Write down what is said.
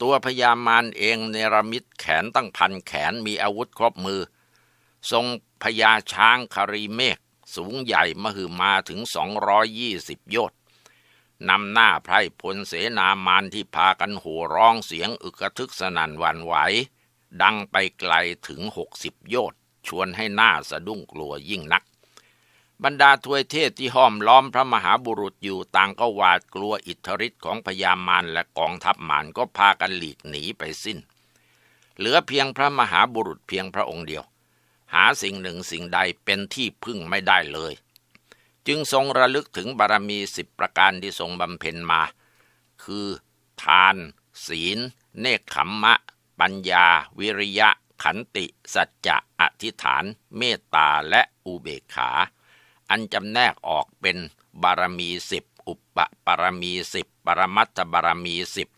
ตัวพญามารเองเนรมิตแขนตั้งพันแขนมีอาวุธครบมือ ทรงพญาช้างคารีเมฆสูงใหญ่มหึมาถึง 220 โยชน์นำหน้าไพรพลเสนามานที่พากันโห่ร้องเสียงอึกทึกสนั่นหวันไหว ดังไปไกลถึง 60 โยชน์ชวนให้หน้าสะดุ้งกลัวยิ่งนัก บรรดาทวยเทศที่ห้อมล้อมพระมหาบุรุษอยู่ต่างก็หวาดกลัวอิทธิฤทธิ์ของพญามารและกองทัพมารก็พากันหลีกหนีไปสิ้น เหลือเพียงพระมหาบุรุษเพียงพระองค์เดียว หาสิ่งหนึ่งสิ่งใดเป็นที่พึ่งไม่ได้เลย จึงทรงระลึกถึงบารมีสิบประการที่ทรงบำเพ็ญมา คือ ทาน ศีล เนคขมมะ ปัญญา วิริยะ ขันติ สัจจะ อธิษฐาน เมตตาและอุเบกขา อันจำแนกออกเป็นบารมีสิบอุปปารมีสิบปรมัตถบารมีสิบ